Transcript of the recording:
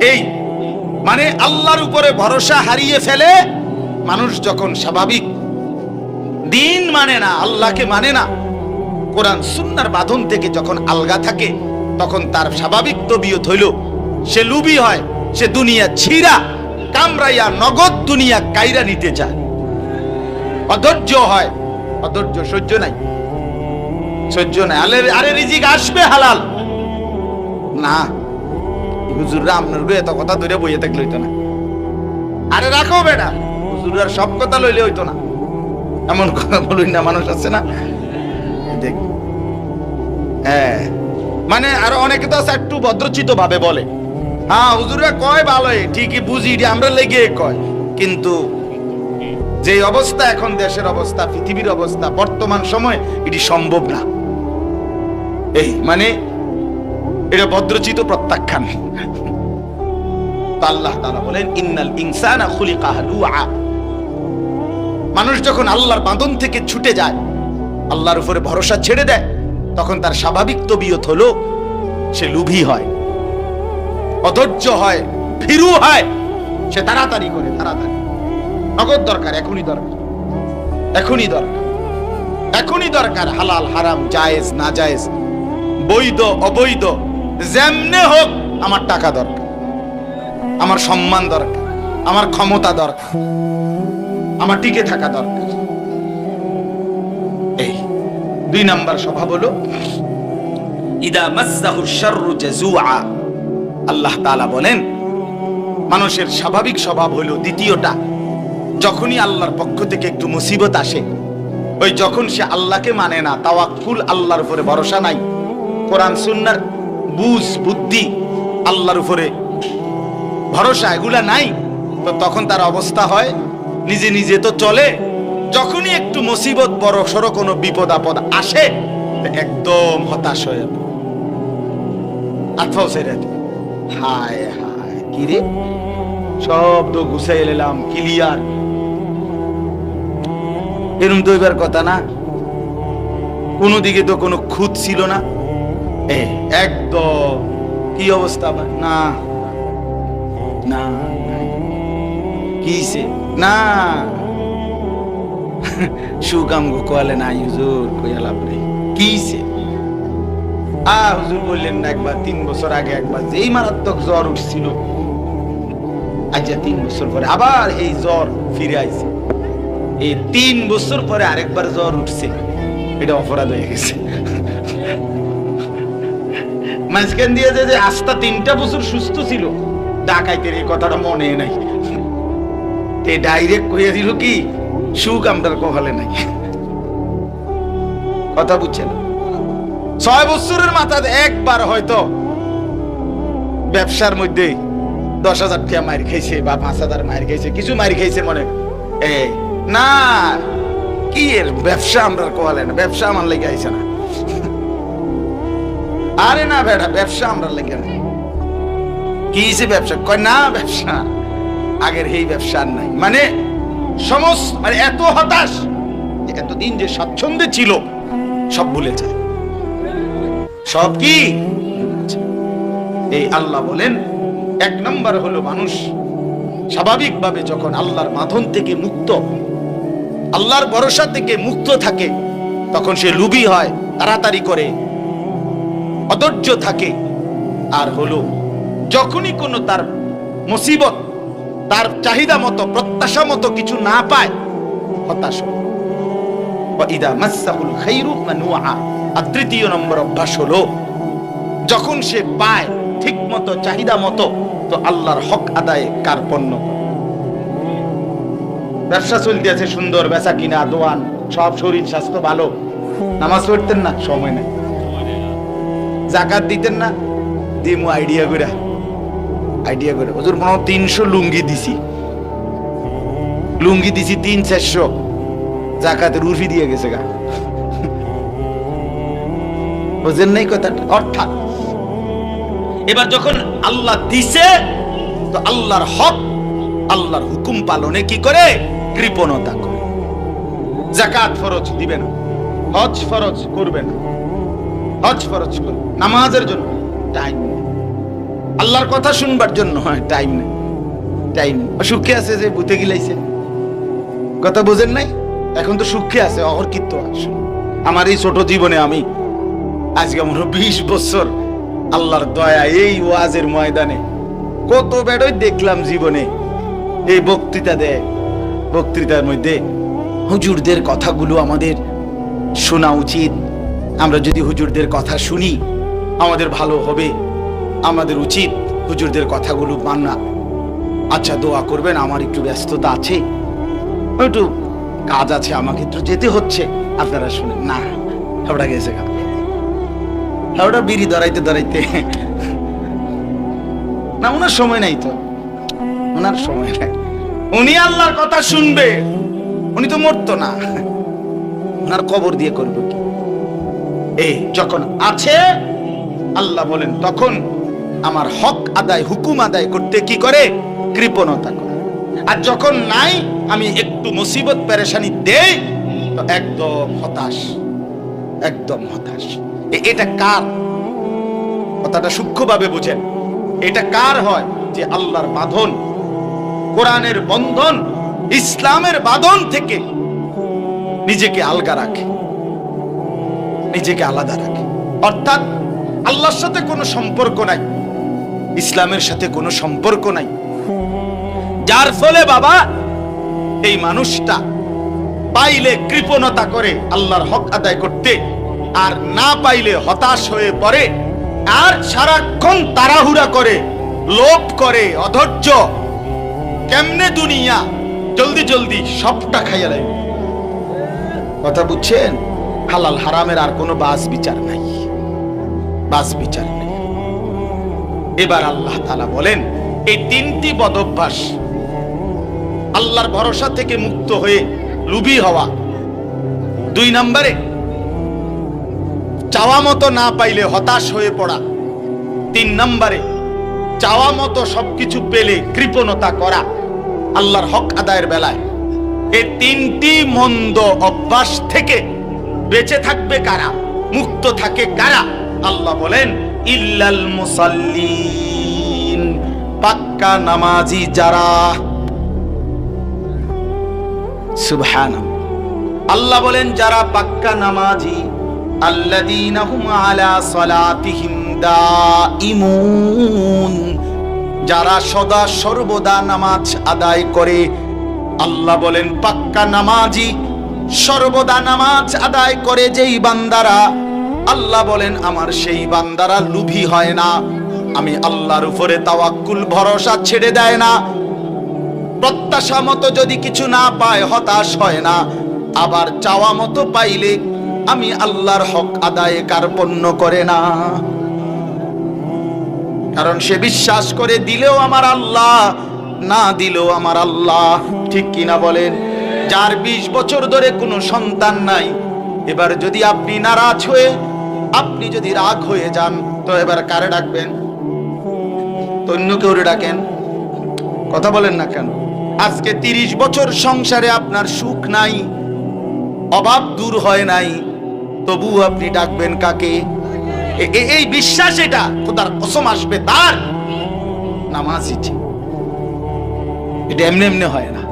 এই মানে আল্লাহর উপরে ভরসা হারিয়ে ফেলে মানুষ যখন স্বাভাবিক, দিন মানে না, আল্লাহকে মানে না, কোরআন সুন্নার বাঁধন থেকে যখন আলগা থাকে, তখন তার স্বাভাবিক তবিয়ত হইল, সে লুবি হয়, সে দুনিয়া ছিঁড়া, কামরাইয়া নগদ দুনিয়া কাইরা নিতে চায়। অধৈর্য হয়, অধৈর্য সহ্য নাই। সহ্য নাই। আলে আরে রিজিক আসবে হালাল। না হুজুররা আপনার গো এত কথা ধরে বইয়ে থাকলে হইতো না। আরে রাখো বেটা। হুজুরার সব কথা লইলে হইতো না। এমন কথা বলুন না মানুষ আছে না? দেখ। হ্যাঁ। মানে আরও অনেকে তো আছে একটু ভদ্রচিত ভাবে বলে। হ্যাঁ হুজুরা কয় ভালোই ঠিকই বুঝি আমরা লেগে কয়। কিন্তু যে অবস্থা এখন দেশের অবস্থা পৃথিবীর অবস্থা বর্তমান সময় এটি সম্ভব না। এই মানে এটা ভদ্রচিত প্রত্যাখ্যান। আল্লাহ তাআলা বলেন, ইন্নাল ইনসানা খুলিকা হালুআ মানুষ যখন আল্লাহর বাঁধন থেকে ছুটে যায়, আল্লাহর উপরে ভরসা ছেড়ে দেয়, তখন তার স্বাভাবিক তবিয়ত হলো, সে লুভি হয়, অধৈর্য হয়, ভীরু হয়, সে তাড়াতাড়ি করে, তাড়াতাড়ি। নগদ দরকার, এখনই দরকার। এখনই দরকার। এখনই দরকার, হালাল, হারাম, জায়েজ না জায়েজ বৈধ, অবৈধ। যেমনে হোক আমার টাকা দরকার, আমার সম্মান দরকার, আমার ক্ষমতা দরকার, আমার টিকে থাকা দরকার। এই দুই নাম্বার স্বভাব হলো, ইদা মাসসাহু শাররু জাজুআ আল্লাহ তাআলা বলেন, মানুষের স্বাভাবিক স্বভাব হলো দ্বিতীয়টা, যখনই আল্লাহর পক্ষ থেকে একটু মুসিবত আসে, ওই যখন সে আল্লাহকে মানে না, তাওয়াক্কুল আল্লাহর উপরে ভরসা নাই। কোরআন, সুন্নার বুঝ বুদ্ধি, আল্লাহর উপরে ভরসা, এগুলা নাই। তো তখন তার অবস্থা হয়, নিজে নিজে তো চলে, যখনই একটু মুসিবত বড় সড়ো কোনো বিপদ, আপদ আসে একদম হতাশ হয়ে ছেড়ে হায় হায়, কি রে? সব তো গুছাই এলাম ক্লিয়ার এরম তো এবার কথা না। কোনো দিকে তো কোনো খুঁত ছিল না। একদম। কি অবস্থা? না। না। কিসে না। সুকাম গো কোয়ালে না হুজুর, কইয়া লাভ নেই। কিসে আ, হুজুর বললেন না একবার, তিন বছর আগে একবার, যেই মারাত্মক জ্বর উঠছিল আজ তিন বছর পরে আবার এই জ্বর ফিরে আইছে। এই তিন বছর পরে আরেকবার জ্বর উঠছে। এটা অপরাধ হয়ে গেছে। মাঝখান দিয়ে যে আস্তা তিনটা বছর সুস্থ ছিল ডাকাইতের এই কথাটা মনে নাই। তে ডাইরেক্ট কইয়া দিল কি, সুখ আমরার কপালে নাই। কথা বুঝছেন? ছয় বছরের মাথায় একবার হয়তো ব্যবসার মধ্যে দশ হাজার টাকা মার খাইছে বা পাঁচ হাজার মার খাইছে, কিছু মার খাইছে মনে। এ, না, কি এর ব্যবসা আমরা কোয়ালে না ব্যবসা আমার লেগে আইছে না। আরে না বেটা, ব্যবসা আমরা লেগে না কি হিসে ব্যবসা? কয়, না ব্যবসা। আগের এই ব্যবসা আর নাই। মানে সমস্ত মানে এত হতাশ যে এতদিন যে স্বাচ্ছন্দ্যে ছিল, সব ভুলে যায়। সব কি? এই আল্লাহ বলেন, এক নম্বর হলো মানুষ স্বাভাবিকভাবে যখন আল্লাহর মাধন থেকে মুক্ত, আল্লাহর ভরসা থেকে মুক্ত থাকে, তখন সে লুবি হয়, তাড়াতাড়ি করে। অধৈর্য থাকে। আর হলো, যখনই কোনো তার মুসিবত, তার চাহিদা মতো, প্রত্যাশা মতো কিছু না পায়, হতাশ আর তৃতীয় নম্বর অভ্যাস হলো, যখন সে পায় ঠিক মতো, চাহিদা মতো, তো আল্লাহর হক আদায়ে কার্পণ্য করে। ব্যবসা সুন্দর, বেচা কিনা, দোয়ান, সব শরীর স্বাস্থ্য ভালো। নামাজ পড়তেন না, সময় নেই। জাকাত দিতেন না। দিমু আইডিয়া করে আইডিয়া করে ওজোর মনে তিনশো লুঙ্গি দিছি। লুঙ্গি দিছি তিন চারশো। জাকাতের উর্ফি দিয়ে গেছে গা। বুঝেন নাই কথাটা? অর্থাৎ, এবার যখন আল্লাহ দিছে, তো আল্লাহর হক, আল্লাহর হুকুম পালনে কি করে? কৃপণতা করে। জাকাত ফরজ দিবে না, হজ ফরজ করবে না। হজ ফরজ করবে নামাজের জন্য। টাইম আল্লাহর কথা শুনবার জন্য হয় টাইম নেই। টাইম সুখে আছে যে বুতে গিলাইছে। কথা বোঝেন নাই? এখন তো সুখে আছে, অহরকিত আমার এই ছোট জীবনে আমি, আজকে মনে বিশ বছর আল্লাহর দয়া, এই ওয়াজের ময়দানে কত বেড়ই দেখলাম জীবনে। এই বক্তৃতা দেয় বক্তৃতার মধ্যে হুজুরদের কথাগুলো আমাদের শোনা উচিত। আমরা যদি হুজুরদের কথা শুনি, আমাদের ভালো হবে। আমাদের উচিত হুজুরদের কথাগুলো মানা আচ্ছা দোয়া করবেন, আমার একটু ব্যস্ততা আছে। একটু কাজ আছে, আমাকে একটু যেতে হচ্ছে। আপনারা শুনেন, না, হাওড়া গেছে হাওড়া বিড়ি দাঁড়াইতে দাঁড়াইতে না ওনার সময় নাই তো। ওনার সময় নাই। উনি আল্লাহর কথা শুনবে, উনি তো মরতো না। ওনার কবর দিয়ে করবে কি? এই, যখন আছে, আল্লাহ বলেন, তখন আমার হক আদায়, হুকুম আদায় করতে কি করে? কৃপণতা করে। আর যখন নাই, আমি একটু মুসিবত, পেরেশানি দেই, তো একদম হতাশ। একদম হতাশ। এটা কার? কথাটা সূক্ষ্মভাবে বুঝেন। এটা কার হয়? যে আল্লাহর বাঁধন, কোরআনের বন্ধন, ইসলামের বাঁধন থেকে নিজেকে আলগা রাখে। নিজেকে আলাদা রাখে। অর্থাৎ আল্লাহর সাথে কোনো সম্পর্ক নাই, ইসলামের সাথে কোনো সম্পর্ক নাই। যার ফলে বাবা, এই মানুষটা পাইলে কৃপণতা করে আল্লাহর হক আদায় করতে, আর না পাইলে হতাশ হয়ে পড়ে, আর সারাক্ষণ তাড়াহুড়া করে, লোভ করে, অধৈর্য, কেমনে দুনিয়া জলদি জলদি সবটা খাইয়া দেয়? কথা বুঝছেন? হালাল হারামের আর কোনো বাস বিচার নাই। বাস বিচার নেই। এবার আল্লাহ তাআলা বলেন, এই তিনটি বদভ্যাস আল্লাহর ভরসা থেকে মুক্ত হয়ে লুবি হওয়া। দুই নম্বরে, চাওয়া মতো না পাইলে হতাশ হয়ে পড়া। তিন নম্বরে, চাওয়া মতো সবকিছু পেলে কৃপণতা করা আল্লাহর হক আদায়ের বেলায়। এই তিনটি মন্দ অভ্যাস থেকে বেঁচে থাকবে কারা? মুক্ত থাকে কারা? আল্লাহ বলেন, ইল্লাল পাক্কা নামাজি যারা। আল্লাহ বলেন, যারা পাক্কা নামাজি যারা সদা সর্বদা নামাজ আদায় করে, আল্লাহ বলেন, পাক্কা নামাজি সর্বদা নামাজ আদায় করে যেই বান্দারা, আল্লাহ বলেন, আমার সেই বান্দারা লুভি হয় না। আমি আল্লাহর উপরে তাওয়াক্কুল, ভরসা ছেড়ে দেয় না। প্রত্যাশা মতো যদি কিছু না পায়, হতাশ হয় না। আবার চাওয়া মতো পাইলে আমি আল্লাহর হক আদায়ে কার্পণ্য করে না। কারণ সে বিশ্বাস করে, দিলেও আমার আল্লাহ, না দিলেও আমার আল্লাহ। ঠিক কিনা বলেন? যার বিশ বছর ধরে কোনো সন্তান নাই। এবার যদি আপনি নারাজ হয়ে, আপনি যদি রাগ হয়ে যান, তো এবার কারে ডাকবেন? তো অন্য কেউ ডাকেন? কথা বলেন না কেন? আজকে তিরিশ বছর সংসারে আপনার সুখ নাই, অভাব দূর হয় নাই তবু আপনি ডাকবেন কাকে? এই বিশ্বাস এটা, খোদার কসম আসবে তার। নামাজ এটা এমনি এমনি হয় না।